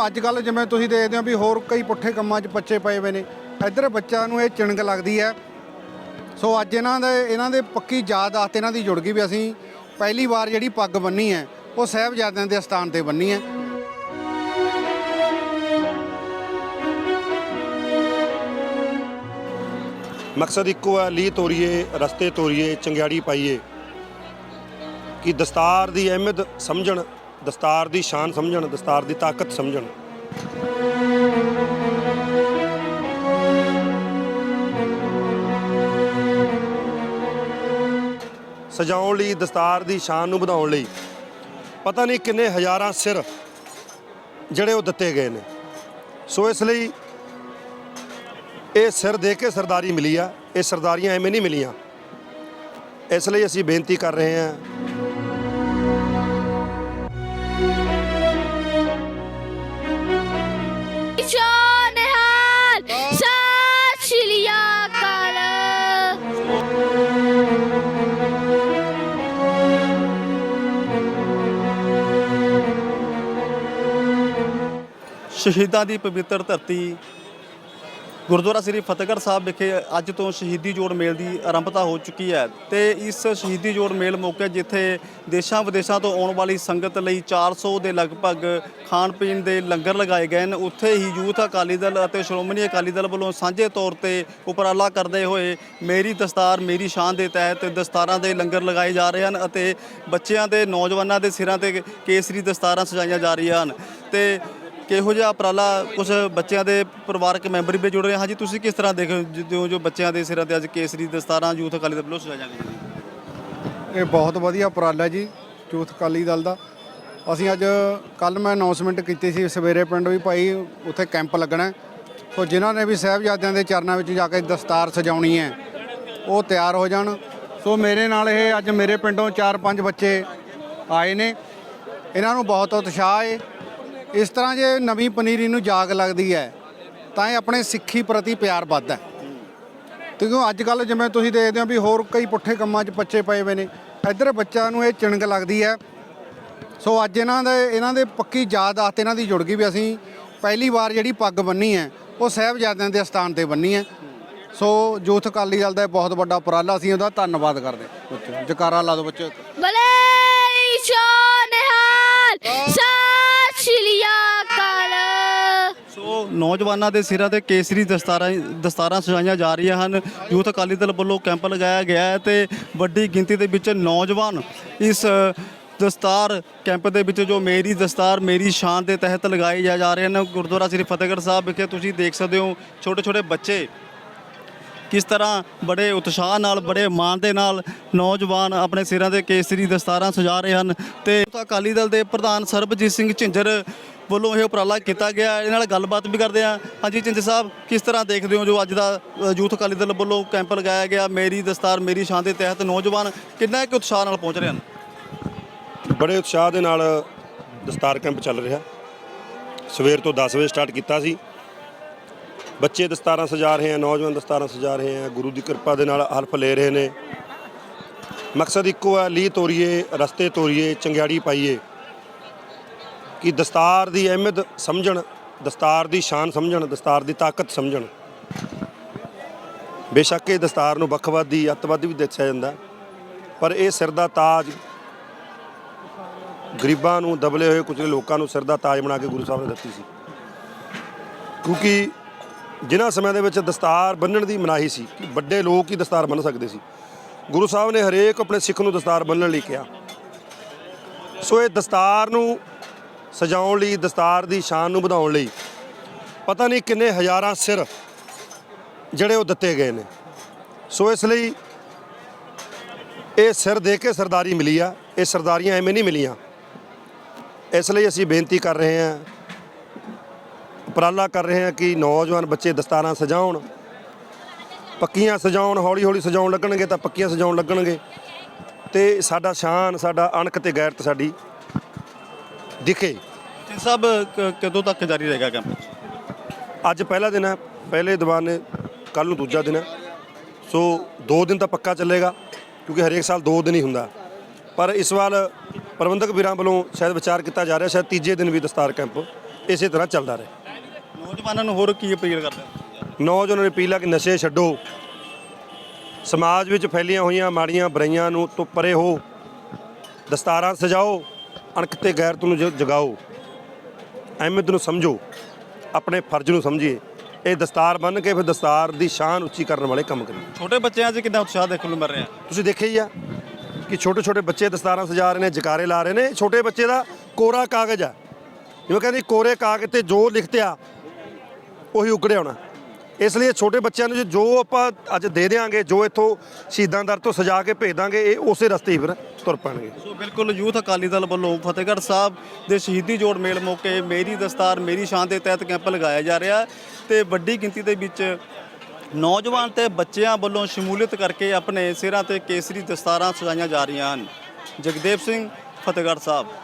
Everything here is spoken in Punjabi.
ਕਿਉਂਕਿ ਅੱਜ ਕੱਲ ਜਿਵੇਂ ਤੁਸੀਂ ਦੇਖਦੇ ਹੋ ਵੀ ਹੋਰ ਕਈ ਪੁੱਠੇ ਕੰਮਾਂ 'ਚ ਬੱਚੇ ਪਏ ਹੋਏ ਨੇ। ਇੱਧਰ ਬੱਚਿਆਂ ਨੂੰ ਇਹ ਚਿਣਗ ਲੱਗਦੀ ਹੈ। ਸੋ ਅੱਜ ਇਹਨਾਂ ਦੇ ਇਹਨਾਂ ਦੇ ਪੱਕੀ ਯਾਦ ਆਸਤੇ ਇਹਨਾਂ ਦੀ ਜੁੜ ਗਈ ਵੀ ਅਸੀਂ ਪਹਿਲੀ ਵਾਰ ਜਿਹੜੀ ਪੱਗ ਬੰਨੀ ਹੈ, ਉਹ ਸਾਹਿਬਜ਼ਾਦਿਆਂ ਦੇ ਸਥਾਨ ਤੇ ਬੰਨੀ ਹੈ। ਮਕਸਦ ਇੱਕੋ ਹੈ ਲੀ ਤੋਰੀਏ, ਰਸਤੇ ਤੋਰੀਏ, ਚੰਗਿਆੜੀ ਪਾਈਏ। ਕਿ ਦਸਤਾਰ ਦੀ ਅਹਿਮੀਅਤ ਸਮਝਣ ਦਸਤਾਰ ਦੀ ਸ਼ਾਨ ਸਮਝਣ, ਦਸਤਾਰ ਦੀ ਤਾਕਤ ਸਮਝਣ। ਸਜਾਉਣ ਲਈ, ਦਸਤਾਰ ਦੀ ਸ਼ਾਨ ਨੂੰ ਵਧਾਉਣ ਲਈ। ਪਤਾ ਨਹੀਂ ਕਿੰਨੇ ਹਜ਼ਾਰਾਂ ਸਿਰ ਜਿਹੜੇ ਉਹ ਦਿੱਤੇ ਗਏ ਨੇ। ਸੋ ਇਸ ਲਈ ਇਹ ਸਿਰ ਦੇ ਕੇ ਸਰਦਾਰੀ ਮਿਲੀ ਆ। ਇਹ ਸਰਦਾਰੀਆਂ ਐਵੇਂ ਨਹੀਂ ਮਿਲੀਆਂ। ਇਸ ਲਈ ਅਸੀਂ ਬੇਨਤੀ ਕਰ ਰਹੇ ਹਾਂ ਸ਼ਾਨ ਹਾਲ ਸਤਿ ਸ਼੍ਰੀ ਅਕਾਲ ਸ਼ਹੀਦਾਂ ਦੀ ਪਵਿੱਤਰ ਧਰਤੀ ਗੁਰਦੁਆਰਾ ਸ੍ਰੀ ਫਤਿਹਗੜ੍ਹ ਸਾਹਿਬ ਵਿਖੇ ਅੱਜ ਤੋਂ ਸ਼ਹੀਦੀ ਜੋੜ ਮੇਲ ਦੀ ਆਰੰਭਤਾ ਹੋ ਚੁੱਕੀ ਹੈ ਤੇ ਇਸ ਸ਼ਹੀਦੀ ਜੋੜ ਮੇਲ ਮੌਕੇ ਜਿੱਥੇ ਦੇਸ਼ਾਂ ਵਿਦੇਸ਼ਾਂ ਤੋਂ ਆਉਣ ਵਾਲੀ ਸੰਗਤ ਲਈ 400 ਦੇ ਲਗਭਗ ਖਾਣ ਪੀਣ ਦੇ ਲੰਗਰ ਲਗਾਏ ਗਏ ਨੇ ਉੱਥੇ ਹੀ ਯੂਥ ਅਕਾਲੀ ਦਲ ਅਤੇ ਸ਼੍ਰੋਮਣੀ ਅਕਾਲੀ ਦਲ ਵੱਲੋਂ ਸਾਂਝੇ ਤੌਰ ਤੇ ਉਪਰਾਲਾ ਕਰਦੇ ਹੋਏ ਮੇਰੀ ਦਸਤਾਰ, ਮੇਰੀ ਸ਼ਾਨ ਦੇ ਤਹਿਤ ਦਸਤਾਰਾਂ ਦੇ ਲੰਗਰ ਲਗਾਏ ਜਾ ਰਹੇ ਹਨ ਅਤੇ ਬੱਚਿਆਂ ਦੇ, ਨੌਜਵਾਨਾਂ ਦੇ ਸਿਰਾਂ ਤੇ ਕੇਸਰੀ ਦਸਤਾਰਾਂ ਸਜਾਈਆਂ ਜਾ ਰਹੀਆਂ ਹਨ। ਤੇ ਕਿਹੋ ਜਿਹਾ ਉਪਰਾਲਾ ਕੁਝ ਬੱਚਿਆਂ ਦੇ ਪਰਿਵਾਰਕ ਮੈਂਬਰ ਵੀ ਜੁੜ ਰਹੇ ਹਨ। ਹਾਂਜੀ, ਤੁਸੀਂ ਕਿਸ ਤਰ੍ਹਾਂ ਦੇਖੋ ਜਿਉਂ ਜੋ ਬੱਚਿਆਂ ਦੇ ਸਿਰਾਂ ਤੇ ਅੱਜ ਕੇਸਰੀ ਦਸਤਾਰਾਂ ਯੂਥ ਅਕਾਲੀ ਦਲ ਵੱਲੋਂ ਸਜਾਈਆਂ ਗਈਆਂ ਇਹ ਬਹੁਤ ਵਧੀਆ ਉਪਰਾਲਾ ਜੀ, ਯੂਥ ਅਕਾਲੀ ਦਲ ਦਾ। ਅਸੀਂ ਅੱਜ ਕੱਲ ਮੈਂ ਅਨਾਉਂਸਮੈਂਟ ਕੀਤੀ ਸੀ, ਸਵੇਰੇ ਪਿੰਡ ਵੀ ਭਾਈ ਉੱਥੇ ਕੈਂਪ ਲੱਗਣਾ ਸੋ ਜਿਨ੍ਹਾਂ ਨੇ ਵੀ ਸਾਹਿਬਜ਼ਾਦਿਆਂ ਦੇ ਚਰਨਾਂ ਵਿੱਚ ਜਾ ਕੇ ਦਸਤਾਰ ਸਜਾਉਣੀ ਹੈ, ਉਹ ਤਿਆਰ ਹੋ ਜਾਣ। ਸੋ ਮੇਰੇ ਨਾਲ ਇਹ ਅੱਜ ਮੇਰੇ ਪਿੰਡੋਂ 4-5 ਬੱਚੇ ਆਏ ਨੇ। ਇਹਨਾਂ ਨੂੰ ਬਹੁਤ ਉਤਸ਼ਾਹ ਹੈ। ਇਸ ਤਰ੍ਹਾਂ ਜੇ ਨਵੀਂ ਪਨੀਰੀ ਨੂੰ ਜਾਗ ਲੱਗਦੀ ਹੈ ਤਾਂ ਇਹ ਆਪਣੇ ਸਿੱਖੀ ਪ੍ਰਤੀ ਪਿਆਰ ਵੱਧਦਾ ਹੈ। ਕਿਉਂਕਿ ਅੱਜ ਕੱਲ ਜਿਵੇਂ ਤੁਸੀਂ ਦੇਖਦੇ ਹੋ ਵੀ ਹੋਰ ਕਈ ਪੁੱਠੇ ਕੰਮਾਂ 'ਚ ਬੱਚੇ ਪਏ ਹੋਏ ਨੇ ਇੱਧਰ ਬੱਚਿਆਂ ਨੂੰ ਇਹ ਚਿਣਗ ਲੱਗਦੀ ਹੈ। ਸੋ ਅੱਜ ਇਹਨਾਂ ਦੇ ਇਹਨਾਂ ਦੇ ਪੱਕੀ ਯਾਦ ਆਸਤੇ ਇਹਨਾਂ ਦੀ ਜੁੜ ਗਈ ਵੀ ਅਸੀਂ ਪਹਿਲੀ ਵਾਰ ਜਿਹੜੀ ਪੱਗ ਬੰਨੀ ਹੈ ਉਹ ਸਾਹਿਬਜ਼ਾਦਿਆਂ ਦੇ ਸਥਾਨ ਤੇ ਬੰਨੀ ਹੈ। ਸੋ ਯੂਥ ਅਕਾਲੀ ਦਲ ਦਾ ਬਹੁਤ ਵੱਡਾ ਉਪਰਾਲਾ ਅਸੀਂ ਉਹਦਾ ਧੰਨਵਾਦ ਕਰਦੇ ਬੱਚੇ ਜਕਾਰਾ ਲਾ ਦਿਓ ਬੱਚੇ। ਬਲੇ ਸ਼ਾਨ ਹਾਲ ਨੌਜਵਾਨਾਂ ਦੇ ਸਿਰਾਂ ਤੇ ਕੇਸਰੀ ਦਸਤਾਰਾਂ ਦਸਤਾਰਾਂ ਸਜਾਈਆਂ ਜਾ ਰਹੀਆਂ ਹਨ। ਯੂਥ ਅਕਾਲੀ ਦਲ ਵੱਲੋਂ ਕੈਂਪ ਲਗਾਇਆ ਗਿਆ ਹੈ ਤੇ ਵੱਡੀ ਗਿਣਤੀ ਦੇ ਵਿੱਚ ਨੌਜਵਾਨ ਇਸ ਦਸਤਾਰ ਕੈਂਪ ਦੇ ਵਿੱਚ ਜੋ ਮੇਰੀ ਦਸਤਾਰ, ਮੇਰੀ ਸ਼ਾਨ ਦੇ ਤਹਿਤ ਲਗਾਏ ਜਾ ਰਹੇ ਹਨ। ਗੁਰਦੁਆਰਾ ਸ੍ਰੀ ਫਤਿਹਗੜ੍ਹ ਸਾਹਿਬ ਵਿਖੇ ਤੁਸੀਂ ਦੇਖ ਸਕਦੇ ਹੋ ਛੋਟੇ ਛੋਟੇ ਬੱਚੇ ਕਿਸ ਤਰ੍ਹਾਂ ਬੜੇ ਉਤਸ਼ਾਹ ਨਾਲ, ਬੜੇ ਮਾਣ ਦੇ ਨਾਲ ਨੌਜਵਾਨ ਆਪਣੇ ਸਿਰਾਂ ਤੇ ਕੇਸਰੀ ਦਸਤਾਰਾਂ ਸਜਾ ਰਹੇ ਹਨ ਤੇ ਅਕਾਲੀ ਦਲ ਦੇ ਪ੍ਰਧਾਨ ਸਰਬਜੀਤ ਸਿੰਘ ਝਿੰਜਰ ਵੱਲੋਂ ਇਹ ਉਪਰਾਲਾ ਕੀਤਾ ਗਿਆ। ਇਹਦੇ ਨਾਲ ਗੱਲਬਾਤ ਵੀ ਕਰਦੇ ਹਾਂ। ਹਾਂਜੀ ਝਿੰਜਰ ਸਾਹਿਬ, ਕਿਸ ਤਰ੍ਹਾਂ ਦੇਖਦੇ ਹੋ ਜੋ ਅੱਜ ਦਾ ਯੂਥ ਅਕਾਲੀ ਦਲ ਵੱਲੋਂ ਕੈਂਪ ਲਗਾਇਆ ਗਿਆ? ਮੇਰੀ ਦਸਤਾਰ, ਮੇਰੀ ਸ਼ਾਨ ਦੇ ਤਹਿਤ ਨੌਜਵਾਨ ਕਿੰਨਾ ਕੁ ਉਤਸ਼ਾਹ ਨਾਲ ਪਹੁੰਚ ਰਹੇ ਹਨ? ਬੜੇ ਉਤਸ਼ਾਹ ਦੇ ਨਾਲ ਦਸਤਾਰ ਕੈਂਪ ਚੱਲ ਰਿਹਾ। ਸਵੇਰ ਤੋਂ 10 ਵਜੇ ਸਟਾਰਟ ਕੀਤਾ ਸੀ। ਬੱਚੇ ਦਸਤਾਰਾਂ ਸਜਾ ਰਹੇ ਆ ਨੌਜਵਾਨ ਦਸਤਾਰਾਂ ਸਜਾ ਰਹੇ ਆ ਗੁਰੂ ਦੀ ਕਿਰਪਾ ਦੇ ਨਾਲ ਹਲਫ ਲੈ ਰਹੇ ਨੇ। ਮਕਸਦ ਇੱਕੋ ਹੈ ਲੀ ਤੋਰੀਏ, ਰਸਤੇ ਤੋਰੀਏ, ਚੰਗਿਆੜੀ ਪਾਈਏ। ਕਿ ਦਸਤਾਰ ਦੀ ਅਹਿਮੀਅਤ ਸਮਝਣ, ਦਸਤਾਰ ਦੀ ਸ਼ਾਨ ਸਮਝਣ, ਦਸਤਾਰ ਦੀ ਤਾਕਤ ਸਮਝਣ। ਬੇਸ਼ੱਕ ਇਹ ਦਸਤਾਰ ਨੂੰ ਵੱਖਵਾਦੀ, ਅੱਤਵਾਦੀ ਵੀ ਦੱਸਿਆ ਜਾਂਦਾ। ਪਰ ਇਹ ਸਿਰ ਦਾ ਤਾਜ ਗਰੀਬਾਂ ਨੂੰ ਦਬਲੇ ਹੋਏ ਕੁਚਲੇ ਲੋਕਾਂ ਨੂੰ ਸਿਰ ਦਾ ਤਾਜ ਬਣਾ ਕੇ ਗੁਰੂ ਸਾਹਿਬ ਨੇ ਦਿੱਤੀ ਸੀ। ਕਿਉਂਕਿ ਜਿਨ੍ਹਾਂ ਸਮਿਆਂ ਦੇ ਵਿੱਚ ਦਸਤਾਰ ਬੰਨਣ ਦੀ ਮਨਾਹੀ ਸੀ, ਕਿ ਵੱਡੇ ਲੋਕ ਹੀ ਦਸਤਾਰ ਬੰਨ੍ਹ ਸਕਦੇ ਸੀ, ਗੁਰੂ ਸਾਹਿਬ ਨੇ ਹਰੇਕ ਆਪਣੇ ਸਿੱਖ ਨੂੰ ਦਸਤਾਰ ਬੰਨਣ ਲਈ ਕਿਹਾ। ਸੋ ਇਹ ਦਸਤਾਰ ਨੂੰ ਸਜਾਉਣ ਲਈ, ਦਸਤਾਰ ਦੀ ਸ਼ਾਨ ਨੂੰ ਵਧਾਉਣ ਲਈ ਪਤਾ ਨਹੀਂ ਕਿੰਨੇ ਹਜ਼ਾਰਾਂ ਸਿਰ ਜਿਹੜੇ ਉਹ ਦਿੱਤੇ ਗਏ ਨੇ। ਸੋ ਇਸ ਲਈ ਇਹ ਸਿਰ ਦੇ ਕੇ ਸਰਦਾਰੀ ਮਿਲੀ ਆ, ਇਹ ਸਰਦਾਰੀਆਂ ਐਵੇਂ ਨਹੀਂ ਮਿਲੀਆਂ। ਇਸ ਲਈ ਅਸੀਂ ਬੇਨਤੀ ਕਰ ਰਹੇ ਹਾਂ, ਉਪਰਾਲਾ ਕਰ ਰਹੇ ਹਾਂ ਕਿ ਨੌਜਵਾਨ ਬੱਚੇ ਦਸਤਾਰਾਂ ਸਜਾਉਣ, ਪੱਕੀਆਂ ਸਜਾਉਣ ਹੌਲੀ ਹੌਲੀ ਸਜਾਉਣ ਲੱਗਣਗੇ ਤਾਂ ਪੱਕੀਆਂ ਸਜਾਉਣ ਲੱਗਣਗੇ। ਤੇ ਸਾਡਾ ਸ਼ਾਨ, ਸਾਡਾ ਅਣਖ ਤੇ ਗੈਰਤ ਸਾਡੀ ਦਿਖੇ। ਸਾਹਿਬ ਕ- ਕਦੋਂ ਤੱਕ ਜਾਰੀ ਰਹੇਗਾ ਕੈਂਪ ਅੱਜ ਪਹਿਲਾ ਦਿਨ ਹੈ ਪਹਿਲੇ ਦੀਵਾਨ ਨੇ ਕੱਲ ਨੂੰ ਦੂਜਾ ਦਿਨ ਹੈ। ਸੋ 2 ਦਿਨ ਤਾਂ ਪੱਕਾ ਚੱਲੇਗਾ ਕਿਉਂਕਿ ਹਰੇਕ ਸਾਲ 2 ਦਿਨ ਹੀ ਹੁੰਦਾ। ਪਰ ਇਸ ਵਾਰ ਪ੍ਰਬੰਧਕ ਵੀਰਾਂ ਵੱਲੋਂ ਸ਼ਾਇਦ ਵਿਚਾਰ ਕੀਤਾ ਜਾ ਰਿਹਾ ਸ਼ਾਇਦ ਤੀਜੇ ਦਿਨ ਵੀ ਦਸਤਾਰ ਕੈਂਪ ਇਸੇ ਤਰ੍ਹਾਂ ਚੱਲਦਾ ਰਹੇ। ਨੌਜਵਾਨਾਂ ਨੂੰ ਹੋਰ ਕੀ ਅਪੀਲ ਕਰਦੇ ਹੋ? ਨੌਜਵਾਨਾਂ ਨੂੰ ਅਪੀਲ ਆ ਕਿ ਨਸ਼ੇ ਛੱਡੋ। ਸਮਾਜ ਵਿੱਚ ਫੈਲੀਆਂ ਹੋਈਆਂ ਮਾੜੀਆਂ ਬੁਰਾਈਆਂ ਨੂੰ ਤੋਂ ਪਰੇ ਹੋ। ਦਸਤਾਰਾਂ ਸਜਾਓ। ਅਣਖ ਤੇ ਗੈਰਤ ਨੂੰ ਜ- ਜਗਾਓ। ਅਹਿਮੀਅਤ ਨੂੰ ਸਮਝੋ। ਆਪਣੇ ਫਰਜ਼ ਨੂੰ ਸਮਝੀਏ। ਇਹ ਦਸਤਾਰ ਬੰਨ ਕੇ ਫਿਰ ਦਸਤਾਰ ਦੀ ਸ਼ਾਨ ਉੱਚੀ ਕਰਨ ਵਾਲੇ ਕੰਮ ਕਰੀਏ। ਛੋਟੇ ਬੱਚਿਆਂ 'ਚ ਕਿੰਨਾ ਉਤਸ਼ਾਹ ਦੇਖਣ ਨੂੰ ਮਿਲ ਰਿਹਾ? ਤੁਸੀਂ ਦੇਖਿਆ ਹੀ ਆ ਕਿ ਛੋਟੇ ਛੋਟੇ ਬੱਚੇ ਦਸਤਾਰਾਂ ਸਜਾ ਰਹੇ ਨੇ ਜਕਾਰੇ ਲਾ ਰਹੇ ਨੇ। ਛੋਟੇ ਬੱਚੇ ਦਾ ਕੋਰਾ ਕਾਗਜ਼ ਆ। ਜਿਵੇਂ ਕਹਿੰਦੇ ਕੋਰੇ ਕਾਗਜ਼ ਤੇ ਜੋ ਲਿਖਤਿਆ ਉਹੀ ਉਗੜਿਆ ਹੋਣਾ। ਇਸ ਲਈ ਇਹ ਛੋਟੇ ਬੱਚਿਆਂ ਨੂੰ ਜੋ ਆਪਾਂ ਅੱਜ ਦੇ ਦੇਾਂਗੇ ਜੋ ਇੱਥੋਂ ਸ਼ਹੀਦਾਂ ਦਰ ਤੋਂ ਸਜਾ ਕੇ ਭੇਜ ਦਾਂਗੇ ਇਹ ਉਸੇ ਰਸਤੇ ਹੀ ਫਿਰ। ਤੁਰ ਪੈਣਗੇ। ਸੋ ਬਿਲਕੁਲ ਯੂਥ ਅਕਾਲੀ ਦਲ ਵੱਲੋਂ ਫਤਿਹਗੜ੍ਹ ਸਾਹਿਬ ਦੇ ਸ਼ਹੀਦੀ ਜੋੜ ਮੇਲ ਮੌਕੇ ਮੇਰੀ ਦਸਤਾਰ, ਮੇਰੀ ਸ਼ਾਨ ਦੇ ਤਹਿਤ ਕੈਂਪ ਲਗਾਇਆ ਜਾ ਰਿਹਾ ਤੇ ਵੱਡੀ ਗਿਣਤੀ ਦੇ ਵਿੱਚ ਨੌਜਵਾਨ ਤੇ ਬੱਚਿਆਂ ਵੱਲੋਂ ਸ਼ਮੂਲੀਅਤ ਕਰਕੇ ਆਪਣੇ ਸਿਰਾਂ ਤੇ ਕੇਸਰੀ ਦਸਤਾਰਾਂ ਸਜਾਈਆਂ ਜਾ ਰਹੀਆਂ ਹਨ। ਜਗਦੇਵ ਸਿੰਘ, ਫਤਿਹਗੜ੍ਹ ਸਾਹਿਬ।